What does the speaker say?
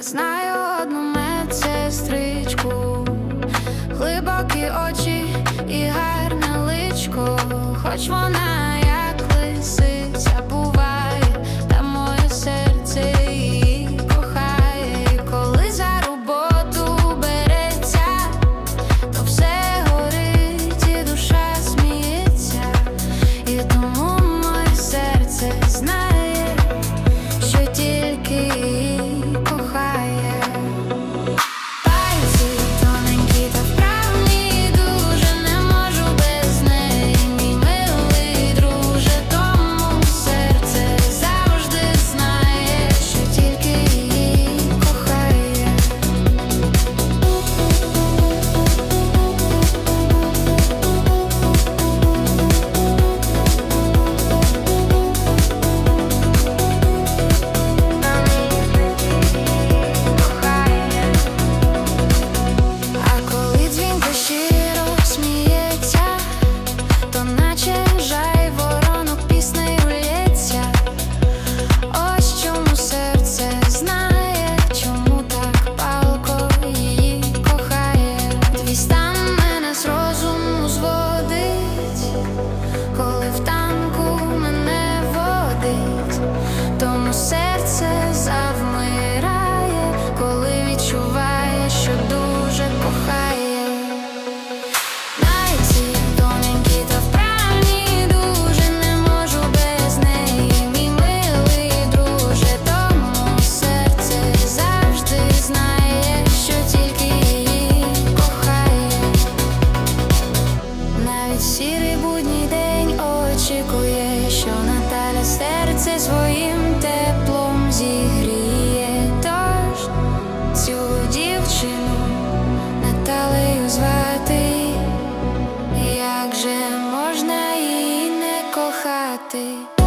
Я знаю одну медсестричку, глибокі очі і гарне личко, хоч вона. очікує, що Наталя серце своїм теплом зігріє, тож цю дівчину Наталею звати, як же можна її не кохати?